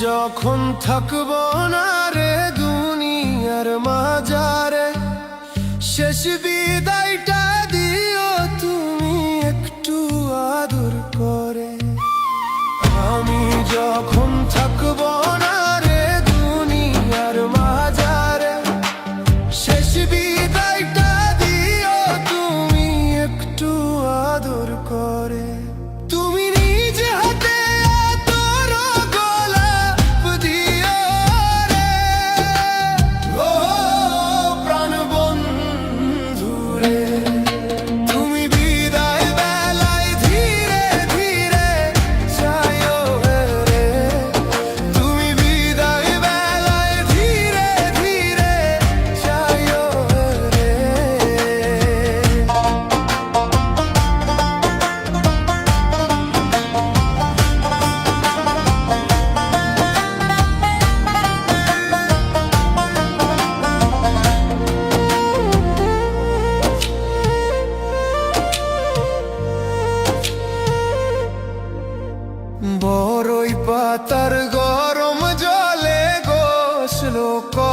যখন থাকব না রে দুনিয়ার মাজারে শেষ বিদায়টা দিও তুমি একটু আদর করে। look up.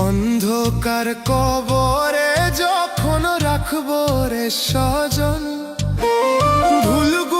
অন্ধকার কবরে যখন রাখব রে স্বজন ভুলগুলো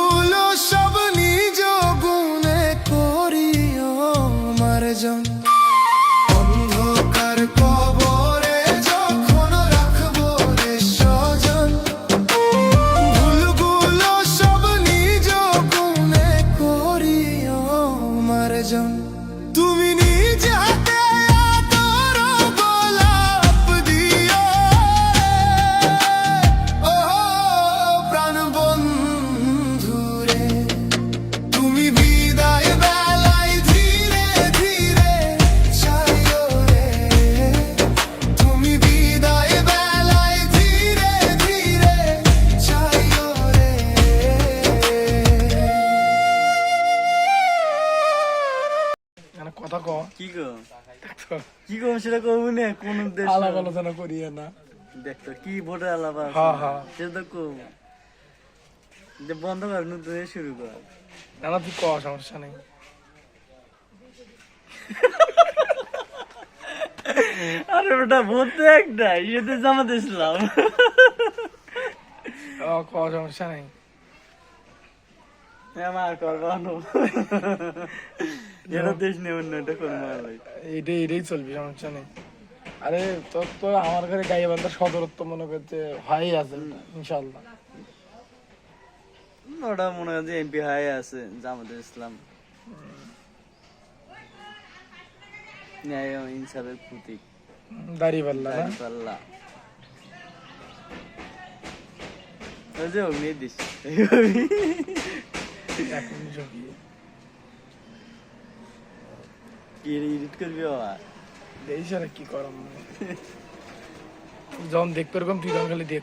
গো কি গো সেটা করব না কোন উদ্দেশ্য আলাপ আলোচনা করিয়ে না দেখতো কি ভোটে আলাপ। সেটা তো যে বন্ধ কর নতুন করে শুরু কর না না তুই ক সমস্যা নেই আরে ওটা ভোট তো একটা ইয়েতে জামাতে ইসলাম ক সমস্যা নেই আমার করবানো এটা দেশ নেই অন্য এটা করব ভাই এটাই চলবে সমস্যা নেই। আরে তোর তো আমার ঘরে গায়ে বান্ধার সদরত্ব মনে করতে হয় আছে ইনশাল্লাহ ওটা মনে হয় যে এমপি হাই আছে জামাতে ইসলাম। ন্যায় ইনসাফের প্রতীক। দাঁড়িপাল্লা ওই যে অগ্নি দিস যখন দেখতে এরকম, তুই তখন খালি দেখ।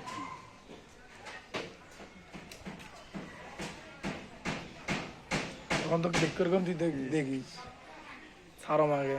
তখন তো দেখতে এরকম, তুই দেখ- দেখিস। ছাড়ো মাকে